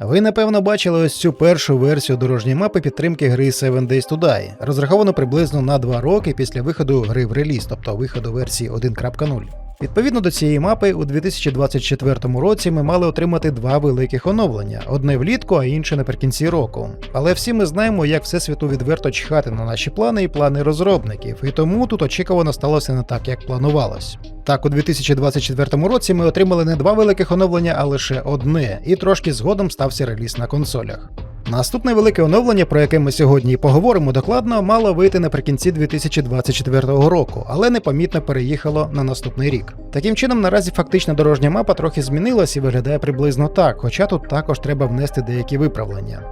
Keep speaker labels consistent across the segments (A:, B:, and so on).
A: Ви напевно бачили ось цю першу версію дорожньої мапи підтримки гри Seven Days to Die, розраховано приблизно на 2 роки після виходу гри в реліз, тобто виходу версії 1.0. Відповідно до цієї мапи, у 2024 році ми мали отримати два великих оновлення: одне влітку, а інше наприкінці року. Але всі ми знаємо, як всесвіту відверто чхати на наші плани і плани розробників, і тому тут очікувано сталося не так, як планувалось. Так, у 2024 році ми отримали не два великих оновлення, а лише одне, і трошки згодом стався реліз на консолях. Наступне велике оновлення, про яке ми сьогодні і поговоримо докладно, мало вийти наприкінці 2024 року, але непомітно переїхало на наступний рік. Таким чином, наразі фактична дорожня мапа трохи змінилась і виглядає приблизно так, хоча тут також треба внести деякі виправлення.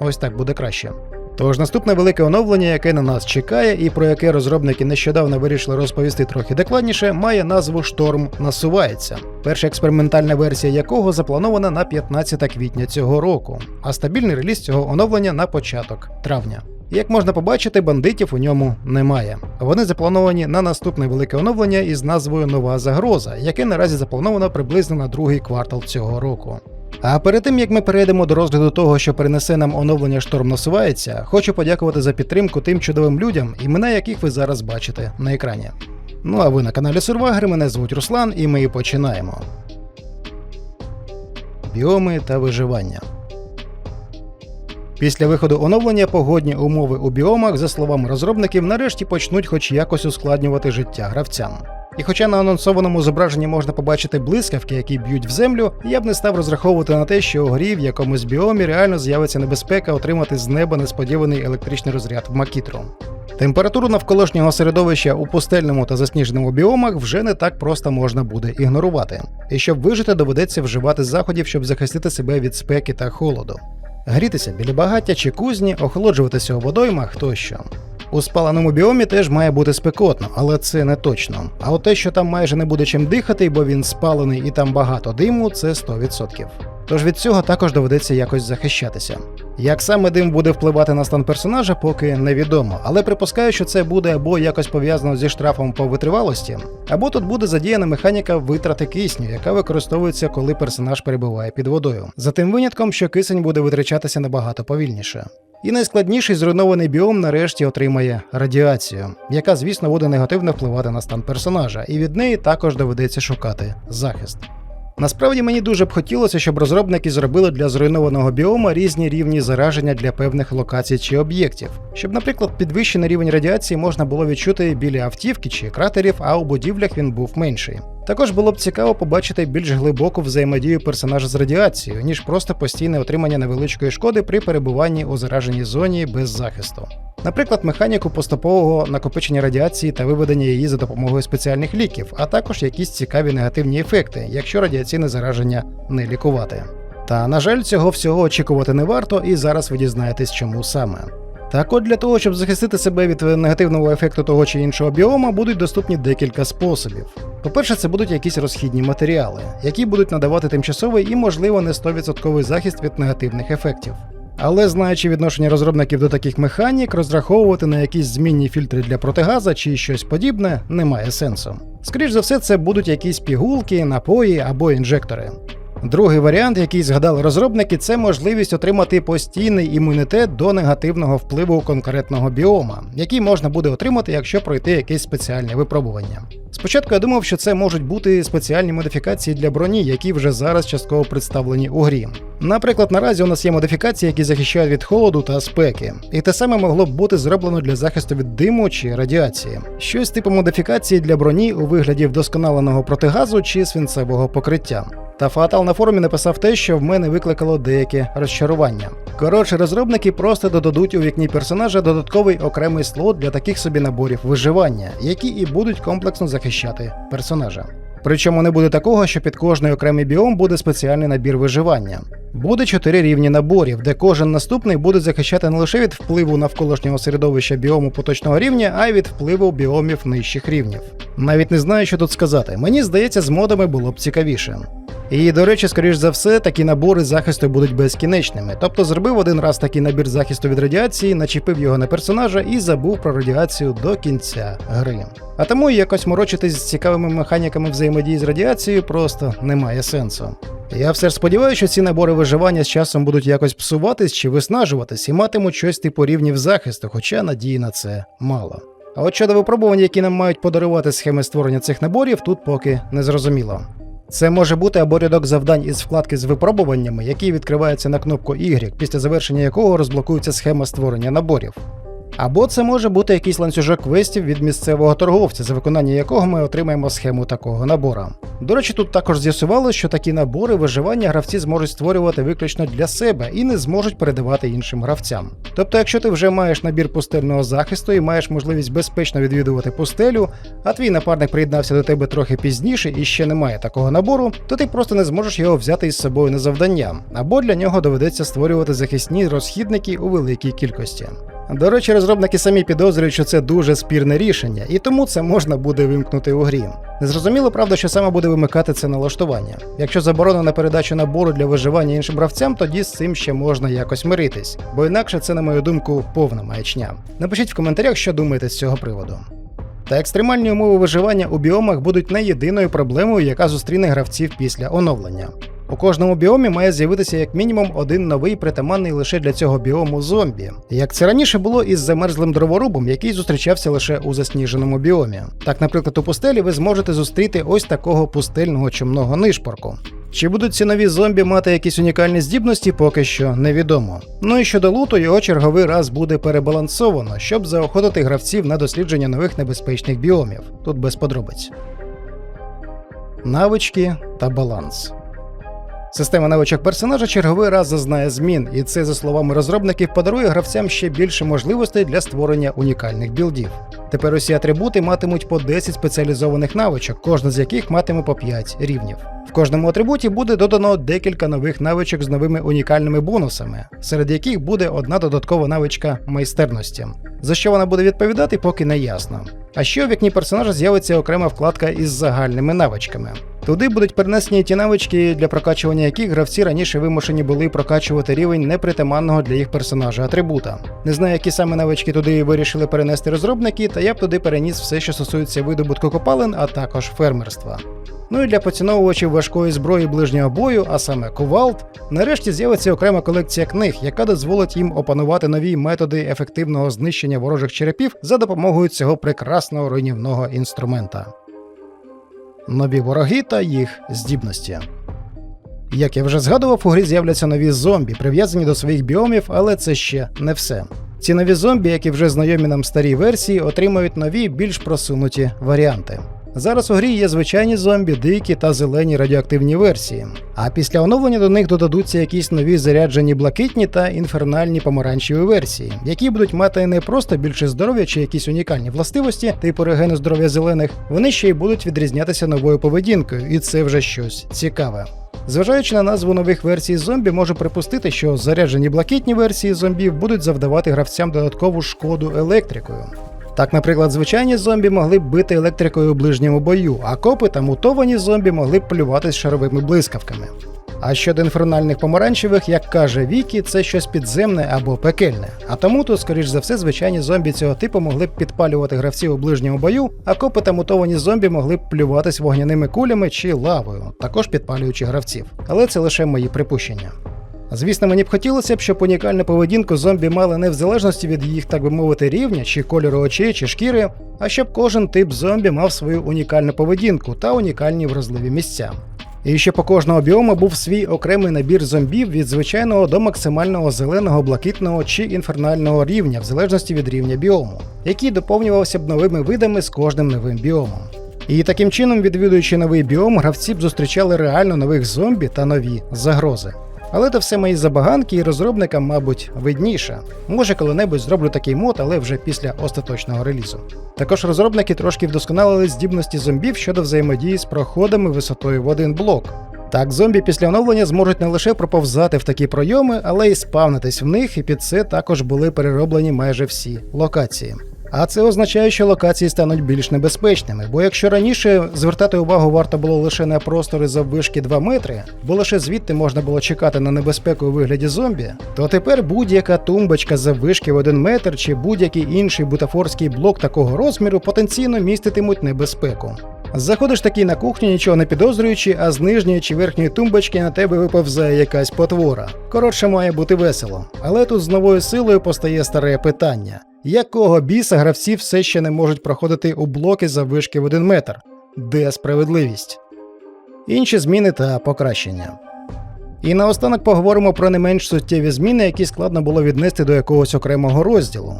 A: Ось так буде краще. Тож наступне велике оновлення, яке на нас чекає, і про яке розробники нещодавно вирішили розповісти трохи докладніше, має назву Шторм насувається. Перша експериментальна версія якого запланована на 15 квітня цього року, а стабільний реліз цього оновлення на початок травня. Як можна побачити, бандитів у ньому немає. Вони заплановані на наступне велике оновлення із назвою Нова загроза, яке наразі заплановано приблизно на другий квартал цього року. А перед тим як ми перейдемо до розгляду того, що перенесе нам оновлення шторм насувається, хочу подякувати за підтримку тим чудовим людям, імена яких ви зараз бачите на екрані. Ну а ви на каналі Сурвагри, мене звуть Руслан, і ми починаємо. Біоми та виживання. Після виходу оновлення погодні умови у біомах, за словами розробників, нарешті почнуть хоч якось ускладнювати життя гравцям. І хоча на анонсованому зображенні можна побачити блискавки, які б'ють в землю, я б не став розраховувати на те, що у грі в якомусь біомі реально з'явиться небезпека отримати з неба несподіваний електричний розряд в макітру. Температуру навколишнього середовища у пустельному та засніженому біомах вже не так просто можна буде ігнорувати. І щоб вижити, доведеться вживати заходів, щоб захистити себе від спеки та холоду. Грітися біля багаття чи кузні, охолоджуватися у водоймах тощо. У спаленому біомі теж має бути спекотно, але це не точно. А от те, що там майже не буде чим дихати, бо він спалений і там багато диму, це 100%. Тож від цього також доведеться якось захищатися. Як саме дим буде впливати на стан персонажа, поки невідомо, але припускаю, що це буде або якось пов'язано зі штрафом по витривалості, або тут буде задіяна механіка витрати кисню, яка використовується, коли персонаж перебуває під водою. За тим винятком, що кисень буде витрачатися набагато повільніше. І найскладніший зруйнований біом нарешті отримає радіацію, яка, звісно, буде негативно впливати на стан персонажа, і від неї також доведеться шукати захист. Насправді мені дуже б хотілося, щоб розробники зробили для зруйнованого біома різні рівні зараження для певних локацій чи об'єктів, щоб, наприклад, підвищений рівень радіації можна було відчути біля автівки чи кратерів, а у будівлях він був менший. Також було б цікаво побачити більш глибоку взаємодію персонажа з радіацією, ніж просто постійне отримання невеличкої шкоди при перебуванні у зараженій зоні без захисту. Наприклад, механіку поступового накопичення радіації та виведення її за допомогою спеціальних ліків, а також якісь цікаві негативні ефекти, якщо радіаційне зараження не лікувати. Та на жаль, цього всього очікувати не варто, і зараз ви дізнаєтесь, чому саме. Так от для того, щоб захистити себе від негативного ефекту того чи іншого біома, будуть доступні декілька способів. По-перше, це будуть якісь розхідні матеріали, які будуть надавати тимчасовий і, можливо, не 100% захист від негативних ефектів. Але знаючи відношення розробників до таких механік, розраховувати на якісь змінні фільтри для протигаза чи щось подібне немає сенсу. Скоріш за все, це будуть якісь пігулки, напої або інжектори. Другий варіант, який згадали розробники, це можливість отримати постійний імунітет до негативного впливу конкретного біома, який можна буде отримати, якщо пройти якесь спеціальне випробування. Спочатку я думав, що це можуть бути спеціальні модифікації для броні, які вже зараз частково представлені у грі. Наприклад, наразі у нас є модифікації, які захищають від холоду та спеки, і те саме могло б бути зроблено для захисту від диму чи радіації. Щось типу модифікації для броні у вигляді вдосконаленого протигазу чи свинцевого покриття. Та Фатал на форумі написав те, що в мене викликало деяке розчарування. Коротше, розробники просто додадуть у вікні персонажа додатковий окремий слот для таких собі наборів виживання, які і будуть комплексно захищати персонажа. Причому не буде такого, що під кожний окремий біом буде спеціальний набір виживання. Буде чотири рівні наборів, де кожен наступний буде захищати не лише від впливу навколишнього середовища біому поточного рівня, а й від впливу біомів нижчих рівнів. Навіть не знаю, що тут сказати. Мені здається, з модами було б цікавіше. І, до речі, скоріш за все, такі набори захисту будуть безкінечними. Тобто зробив один раз такий набір захисту від радіації, начепив його на персонажа і забув про радіацію до кінця гри. А тому якось морочитись з цікавими механіками взаємодії з радіацією просто немає сенсу. Я все ж сподіваюся, що ці набори виживання з часом будуть якось псуватись чи виснажуватись і матимуть щось типу рівнів захисту, хоча надії на це мало. А от щодо випробувань, які нам мають подарувати схеми створення цих наборів, тут поки не зрозуміло. Це може бути або рядок завдань із вкладки з випробуваннями, який відкривається на кнопку Y, після завершення якого розблокується схема створення наборів. Або це може бути якийсь ланцюжок квестів від місцевого торговця, за виконання якого ми отримаємо схему такого набора. До речі, тут також з'ясувалося, що такі набори виживання гравці зможуть створювати виключно для себе і не зможуть передавати іншим гравцям. Тобто, якщо ти вже маєш набір пустельного захисту і маєш можливість безпечно відвідувати пустелю, а твій напарник приєднався до тебе трохи пізніше і ще немає такого набору, то ти просто не зможеш його взяти із собою на завдання, або для нього доведеться створювати захисні розхідники у великій кількості. До речі, розробники самі підозрюють, що це дуже спірне рішення, і тому це можна буде вимкнути у грі. Незрозуміло, правда, що саме буде вимикати це налаштування. Якщо заборона на передачу набору для виживання іншим гравцям, тоді з цим ще можна якось миритись, бо інакше це, на мою думку, повна маячня. Напишіть в коментарях, що думаєте з цього приводу. Та екстремальні умови виживання у біомах будуть не єдиною проблемою, яка зустріне гравців після оновлення. У кожному біомі має з'явитися як мінімум один новий притаманний лише для цього біому зомбі, як це раніше було із замерзлим дроворубом, який зустрічався лише у засніженому біомі. Так, наприклад, у пустелі ви зможете зустріти ось такого пустельного чумного нишпорку. Чи будуть ці нові зомбі мати якісь унікальні здібності, поки що невідомо. Ну і щодо луту, його черговий раз буде перебалансовано, щоб заохотити гравців на дослідження нових небезпечних біомів. Тут без подробиць. Навички та баланс. Система навичок персонажа черговий раз зазнає змін, і це, за словами розробників, подарує гравцям ще більше можливостей для створення унікальних білдів. Тепер усі атрибути матимуть по 10 спеціалізованих навичок, кожна з яких матиме по 5 рівнів. В кожному атрибуті буде додано декілька нових навичок з новими унікальними бонусами, серед яких буде одна додаткова навичка майстерності. За що вона буде відповідати, поки не ясно. А ще у вікні персонажа з'явиться окрема вкладка із загальними навичками. Туди будуть перенесені ті навички, для прокачування яких гравці раніше вимушені були прокачувати рівень непритаманного для їх персонажа атрибута. Не знаю, які саме навички туди вирішили перенести розробники, та я б туди переніс все, що стосується видобутку копалин, а також фермерства. Ну і для поціновувачів важкої зброї ближнього бою, а саме кувалд, нарешті з'явиться окрема колекція книг, яка дозволить їм опанувати нові методи ефективного знищення ворожих черепів за допомогою цього прекрасного руйнівного інструмента. Нові вороги та їх здібності. Як я вже згадував, у грі з'являться нові зомбі, прив'язані до своїх біомів, але це ще не все. Ці нові зомбі, які вже знайомі нам старій версії, отримають нові, більш просунуті варіанти. Зараз у грі є звичайні зомбі, дикі та зелені радіоактивні версії. А після оновлення до них додадуться якісь нові заряджені блакитні та інфернальні помаранчеві версії, які будуть мати не просто більше здоров'я чи якісь унікальні властивості, типу регену здоров'я зелених, вони ще й будуть відрізнятися новою поведінкою, і це вже щось цікаве. Зважаючи на назву нових версій зомбі, можу припустити, що заряджені блакитні версії зомбів будуть завдавати гравцям додаткову шкоду електрикою. Так, наприклад, звичайні зомбі могли б бити електрикою у ближньому бою, а копи та мутовані зомбі могли б з шаровими блискавками. А щодо інфернальних помаранчевих, як каже Вікі, це щось підземне або пекельне. А тому тут, скоріш за все, звичайні зомбі цього типу могли б підпалювати гравців у ближньому бою, а копи та мутовані зомбі могли б плюватись вогняними кулями чи лавою, також підпалюючи гравців. Але це лише мої припущення. Звісно, мені б хотілося б, щоб унікальну поведінку зомбі мали не в залежності від їх, так би мовити, рівня, чи кольору очей, чи шкіри, а щоб кожен тип зомбі мав свою унікальну поведінку та унікальні вразливі місця. І ще по кожного біому був свій окремий набір зомбів від звичайного до максимального зеленого, блакитного чи інфернального рівня, в залежності від рівня біому, який доповнювався б новими видами з кожним новим біомом. І таким чином, відвідуючи новий біом, гравці б зустрічали реально нових зомбі та нові загрози. Але це все мої забаганки, і розробникам, мабуть, видніше. Може, коли-небудь зроблю такий мод, але вже після остаточного релізу. Також розробники трошки вдосконалили здібності зомбів щодо взаємодії з проходами висотою в один блок. Так, зомбі після оновлення зможуть не лише проповзати в такі пройоми, але й спавнитись в них, і під це також були перероблені майже всі локації. А це означає, що локації стануть більш небезпечними, бо якщо раніше звертати увагу варто було лише на простори заввишки 2 метри, бо лише звідти можна було чекати на небезпеку у вигляді зомбі, то тепер будь-яка тумбочка заввишки в 1 метр чи будь-який інший бутафорський блок такого розміру потенційно міститимуть небезпеку. Заходиш такий на кухню, нічого не підозрюючи, а з нижньої чи верхньої тумбочки на тебе виповзає якась потвора. Коротше, має бути весело. Але тут з новою силою постає старе питання: якого біса гравці все ще не можуть проходити у блоки заввишки в 1 метр? Де справедливість? Інші зміни та покращення. І наостанок поговоримо про не менш суттєві зміни, які складно було віднести до якогось окремого розділу.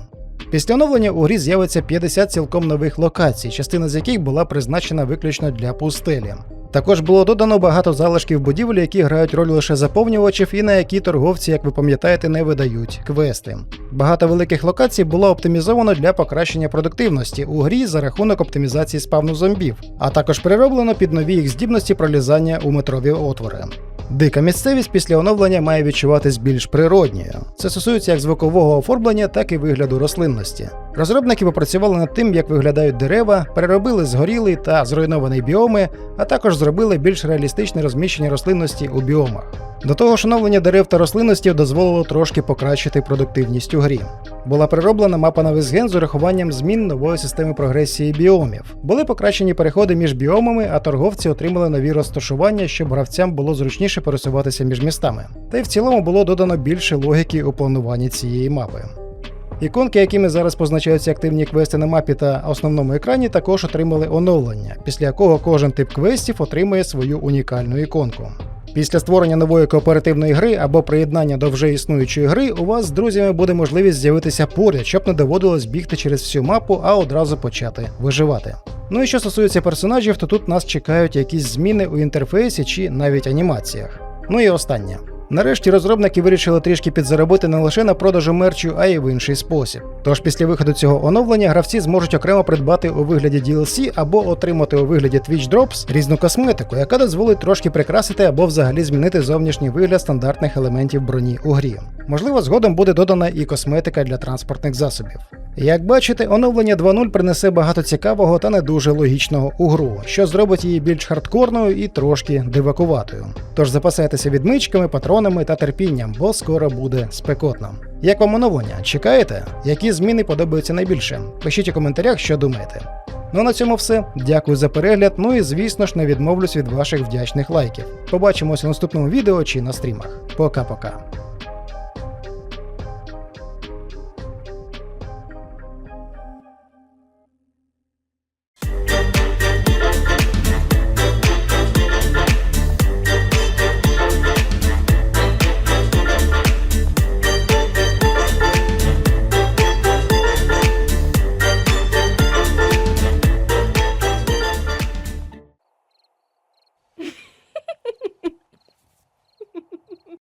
A: Після оновлення у грі з'явиться 50 цілком нових локацій, частина з яких була призначена виключно для пустелі. Також було додано багато залишків будівлі, які грають роль лише заповнювачів, і на які торговці, як ви пам'ятаєте, не видають квести. Багато великих локацій було оптимізовано для покращення продуктивності у грі за рахунок оптимізації спавну зомбів, а також перероблено під нові їх здібності пролізання у метрові отвори. Дика місцевість після оновлення має відчуватись більш природньою. Це стосується як звукового оформлення, так і вигляду рослинності. Розробники попрацювали над тим, як виглядають дерева, переробили згорілий та зруйнований біоми, а також зробили більш реалістичне розміщення рослинності у біомах. До того ж, оновлення дерев та рослинності дозволило трошки покращити продуктивність у грі. Була перероблена мапа на весь ген з урахуванням змін нової системи прогресії біомів. Були покращені переходи між біомами, а торговці отримали нові розташування, щоб гравцям було зручніше пересуватися між містами. Та й в цілому було додано більше логіки у плануванні цієї мапи. Іконки, якими зараз позначаються активні квести на мапі та основному екрані, також отримали оновлення, після якого кожен тип квестів отримує свою унікальну іконку. Після створення нової кооперативної гри або приєднання до вже існуючої гри, у вас з друзями буде можливість з'явитися поряд, щоб не доводилось бігти через всю мапу, а одразу почати виживати. Ну і що стосується персонажів, то тут нас чекають якісь зміни у інтерфейсі чи навіть анімаціях. Ну і останнє. Нарешті розробники вирішили трішки підзаробити не лише на продажу мерчу, а й в інший спосіб. Тож після виходу цього оновлення гравці зможуть окремо придбати у вигляді DLC або отримати у вигляді Twitch Drops різну косметику, яка дозволить трошки прикрасити або взагалі змінити зовнішній вигляд стандартних елементів броні у грі. Можливо, згодом буде додана і косметика для транспортних засобів. Як бачите, оновлення 2.0 принесе багато цікавого та не дуже логічного у гру, що зробить її більш хардкорною і трошки дивакуватою. Тож запасайтеся відмичками, патронами та терпінням, бо скоро буде спекотно. Як вам оновлення? Чекаєте? Які зміни подобаються найбільше? Пишіть у коментарях, що думаєте. Ну а на цьому все. Дякую за перегляд. Ну і звісно ж не відмовлюсь від ваших вдячних лайків. Побачимося в наступному відео чи на стрімах. Пока-пока.